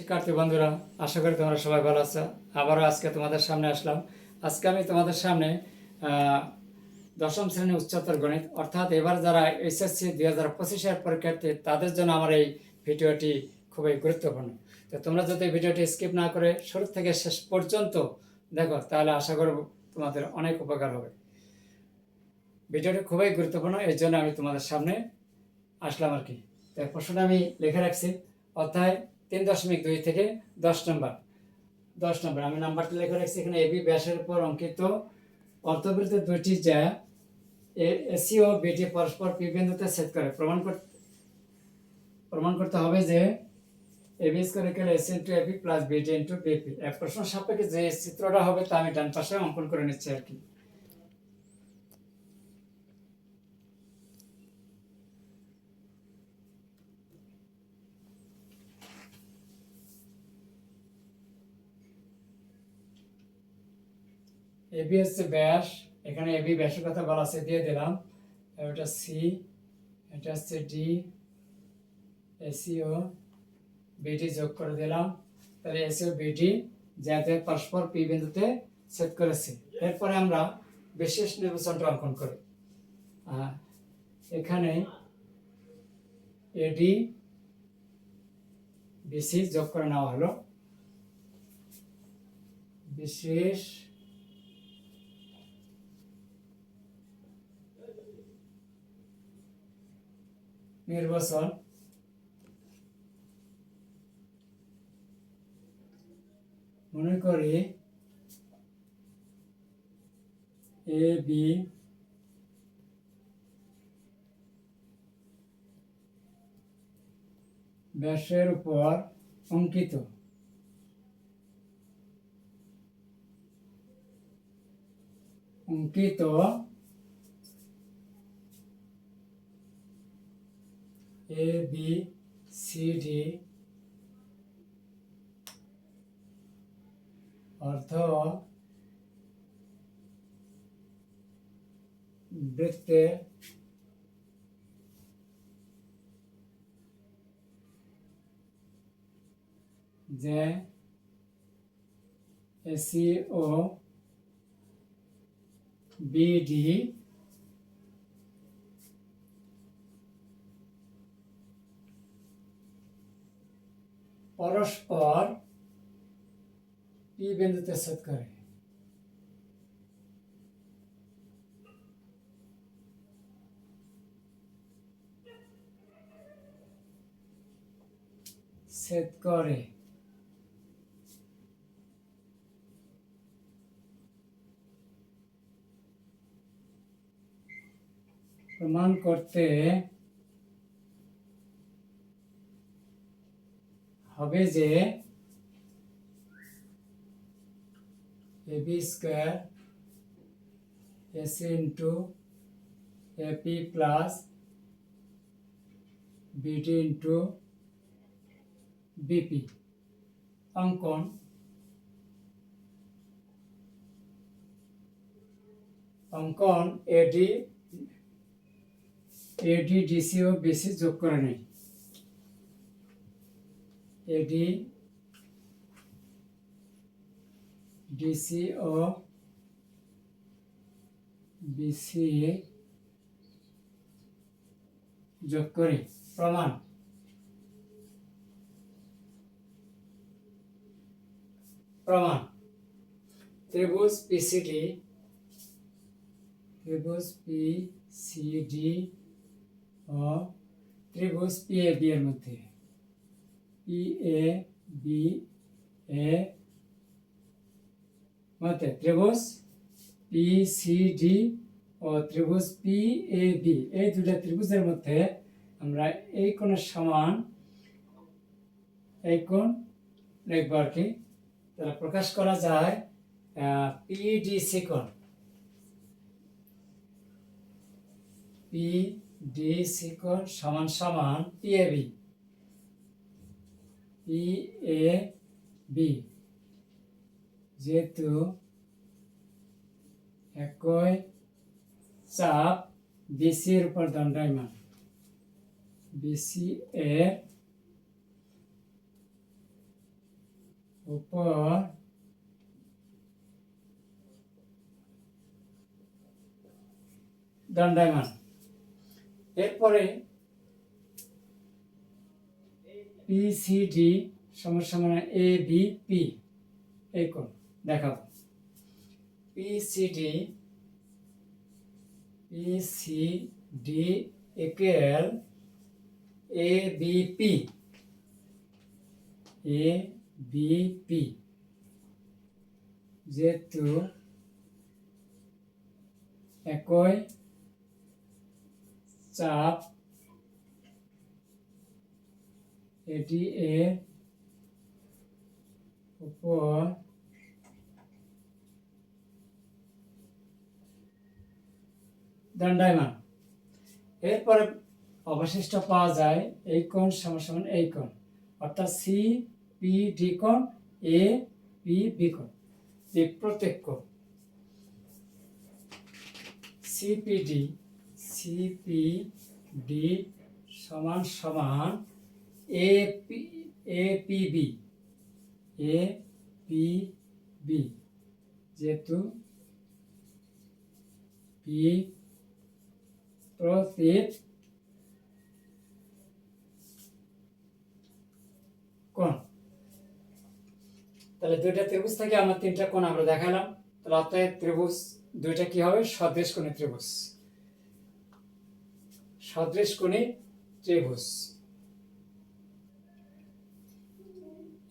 শিক্ষার্থী বন্ধুরা, আশা করি তোমরা সবাই ভালো আছো। আবারও আজকে তোমাদের সামনে আসলাম। আজকে আমি তোমাদের সামনে দশম শ্রেণি উচ্চতর গণিত, অর্থাৎ এবার যারা এসএসসি দুই হাজার পঁচিশের পরীক্ষার্থী, তাদের জন্য আমার এই ভিডিওটি খুবই গুরুত্বপূর্ণ। তো তোমরা যদি ভিডিওটি স্কিপ না করে শুরু থেকে শেষ পর্যন্ত দেখো, তাহলে আশা করব তোমাদের অনেক উপকার হবে। ভিডিওটি খুবই গুরুত্বপূর্ণ এই জন্য আমি তোমাদের সামনে আসলাম আর কি। তো প্রশ্নটা আমি লিখে রাখছি। অধ্যায় তিন দশমিক দুই থেকে দশ নম্বর। দশ নম্বর, আমি নাম্বারটা লিখে রাখছি এখানে এবি ব্যাসের উপর অঙ্কিত অর্থবৃত্ত দুইটি যা এসি ও বিটি পরস্পর পি বিন্দুতে ছেদ করে। প্রমাণ করতে প্রমাণ করতে হবে যে AB square equal AC into AB plus BT into BP এক প্রশ্ন সাপেক্ষে যে চিত্রটা হবে তা আমি ডান পাশে অঙ্কন করে নিচ্ছি আর কি। এবি হচ্ছে ব্যাস, এখানে এবি ব্যাসের কথা বলা আছে, দিয়ে দিলাম। এটা সি এটা হচ্ছে ডি এসিও বিডি যোগ করে দিলাম। তাহলে এসিও বিডি যাতে পরস্পর পি বিন্দুতে সেট করেছি এরপরে আমরা বিশেষ নির্বাচনটা অঙ্কন করি। এখানে এডি বিসি যোগ করে নেওয়া হলো। বিশেষ নির্বাচন। মনে করি এ বি ব্যাসের উপর অঙ্কিত। অঙ্কিত এ বি সি ডি অর্থ বৃত্তে যে এসি ও বিডি পরস্পর পি বিন্দুতে ছেদ করে। ছেদ করে। প্রমাণ করতে হবে যে AB square S into AP plus BT into BP অঙ্কন অঙ্কন এডি এডি ডিসি ও বিসি যোগ করে নেই এডি ডিসি ও বিসি যোগ করি, প্রমাণ। প্রমাণ। ত্রিভুজ পিসিডি ত্রিভুজ পিসিডি ও ত্রিভুজ পিএবি এর মধ্যে। পি এ বি এ মতে ত্রিভুজ পি সি ডি ও ত্রিভুজ পি এ বি এই দুটা ত্রিভুজের মধ্যে আমরা এই কোণের সমান এই কোণ লিখব কি। তাহলে প্রকাশ করা যায় পিডিসি কোণ। পি ডি সি কোণ সমান সমান পিএবি পি এ বি যেহেতু একই চাপ বিসি এর উপর দণ্ডায়মান। বিসি এর উপর দণ্ডায়মান। এরপরে পিসিডি সমস্যা মানে এ বি পি এই কোণ দেখাবো PCD PCD equal A B P A B P যেহেতু একই, চাপ এটি এর উপর দণ্ডায়মান। এরপরে অবশিষ্ট পাওয়া যায় এই কোণ সমান এই কোণ, অর্থাৎ সি, পি, ডি কোণ, এ, পি, বি কোণ এই প্রত্যেক কোণ। সিপিডি সিপিডি সমান সমান A P A P B A P B যেহেতু পি প্রতীক কোণ। তাহলে দুইটা ত্রিভুজ থেকে আমার তিনটা কোণ আমরা দেখালাম। তাহলে অতএব ত্রিভুজ দুইটা কি হবে? সদৃশ কোণী ত্রিভুজ। সদৃশ কোণী ত্রিভুজ।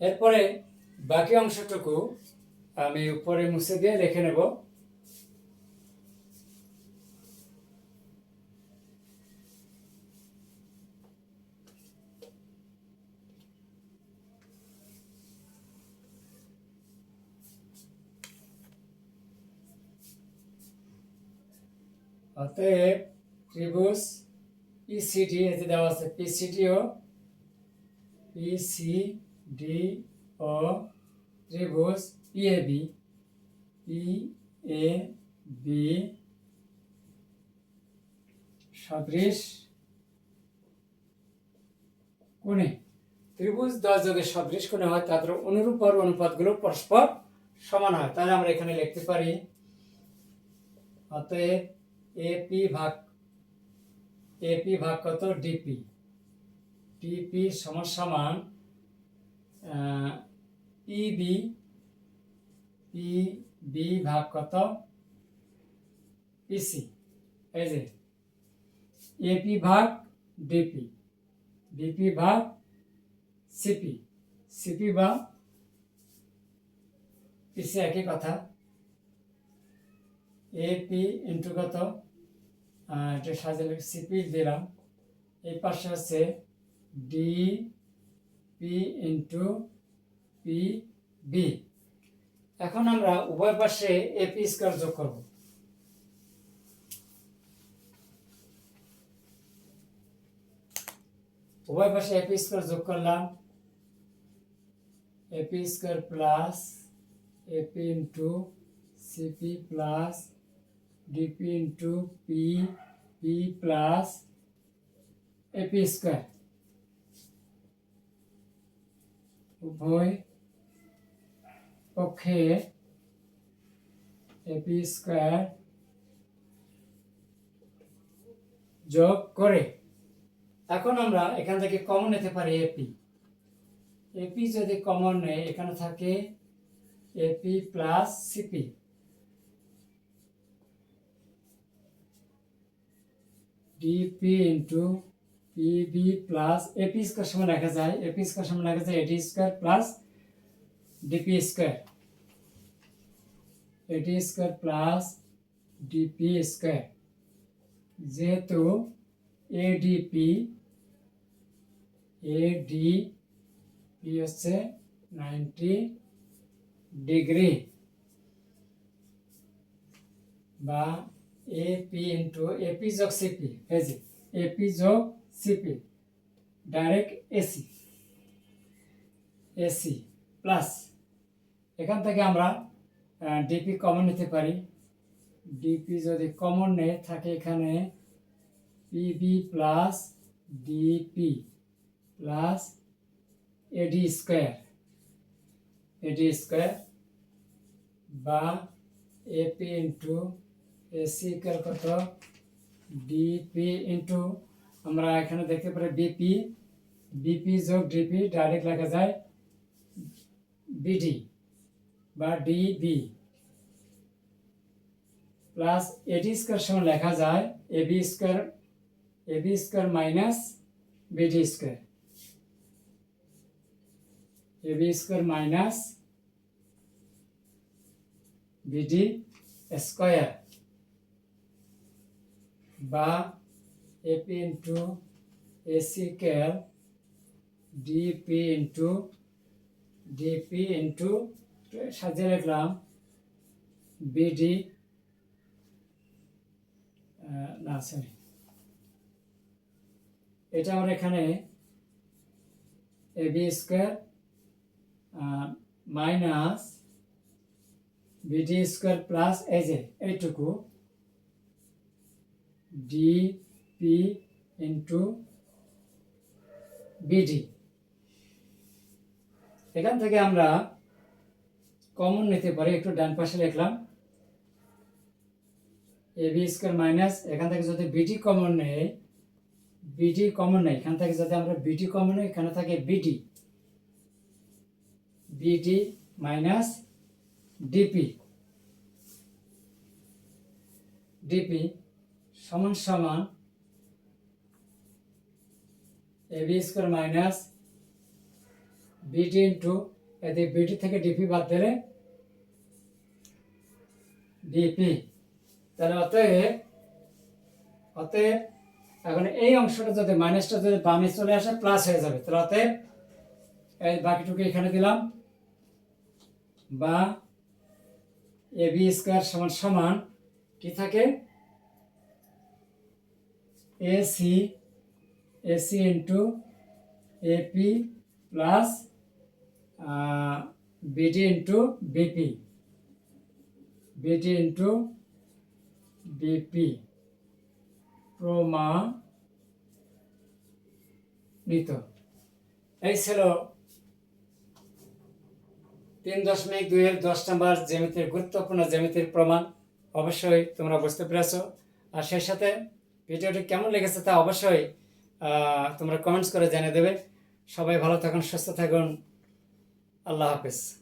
এরপরে বাকি অংশটুকু আমি উপরে মুছে দিয়ে লিখে নেব। অতএব ত্রিভুজ পিসিডি এতে দেওয়া আছে। পিসিডি ও পিসিডি ও ত্রিভুজ পিএবি পি এ বি সদৃশ কোণে। ত্রিভুজ দশ যদি সদৃশ কোণে হয় তাদের অনুরূপ অনুপাতগুলো পরস্পর সমান হয়। তাহলে আমরা এখানে লিখতে পারি, অতএব এপি ভাগ এপি ভাগ কত? ডিপি ডিপি সমান সমান পিবি পিবি ভাগ কত? পিসি এই যে এপি ভাগ ডিপি ডিপি ভাগ সিপি সিপি বা পিসি একই কথা। এপি ইন্টু কত? এটা সাজালে সিপি দিলাম। এই পাশে হচ্ছে D P into P B এখন আমরা উভয় পাশে এপি স্কোয়ার যোগ করব। উভয় পাশে এপি স্কোয়ার যোগ করলাম। AP square plus AP into CP plus DP into P P plus AP square উভয় পক্ষে এপি স্কোয়ার যোগ করে। এখন আমরা এখান থেকে কমন নিতে পারি এপি এপি যদি কমন নেয় এখানে থাকে AP plus CP DP into PB plus AP square সমান লেখা যায়। এপি স্কোয়ার সমান লেখা যায় AD square plus DP square AD square plus DP square যেহেতু এডিপি এডিপি হচ্ছে নাইনটি ডিগ্রি বা এপি ইন্টু এপি যোগ সিপি এই যে এপি যোগ CP direct AC AC plus. এখান থেকে আমরা ডিপি কমন নিতে পারি। ডিপি যদি কমন নেয়, থাকে এখানে PB plus DP plus AD square. AD square বা এপি ইন্টু এসি কত? ডিপি ইন্টু আমরা এখানে দেখতে পারি বিপি বিপি যোগ ডিপি ডাইরেক্ট লেখা যায় বিডি বা ডিবি প্লাস এডি স্কোয়ার সমান লেখা যায় AB square AB square minus BD square AB square minus BD square বা এপি ইন্টু এসি ক্যাল ডিপি ইন্টু ডিপি ইন্টু সাজিয়ে লিখলাম বিডি না সরি এটা আমরা এখানে A B square minus BD square plus যে এইটুকু ডি পি ইন্টু বিডি এখান থেকে আমরা কমন নিতে পারি, একটু ডান পাশে লিখলাম। এ বি স্কোয়ার মাইনাস এখান থেকে যদি বিডি কমন নেই বিডি কমন নেই, এখান থেকে যদি আমরা বিডি কমন নেই, এখানে থাকে BD BD minus DP DP সমান সমান A B square minus BD into এতে বিডি থেকে ডিপি বাদ দিলে ডিপি তাহলে অতএব অতএব এখন এই অংশটা যদি মাইনাসটা যদি বামে চলে আসে প্লাস হয়ে যাবে। তাহলে অতএব এই বাকিটুকু এখানে দিলাম। বা এ বি স্কোয়ার সমান সমান কি থাকে? A C A C into AP plus BD into BP. BD into BP প্রমাণিত এই ছিল তিন দশমিক দুইয়ের দশ নম্বর জ্যামিতির গুরুত্বপূর্ণ জ্যামিতির প্রমাণ। অবশ্যই তোমরা বুঝতে পেরেছ। আর সেই সাথে ভিডিওটি কেমন লেগেছে তা অবশ্যই তোমরা কমেন্টস করে জানিয়ে দেবে। সবাই ভালো থাকুন সুস্থ থাকুন। আল্লাহ হাফিজ।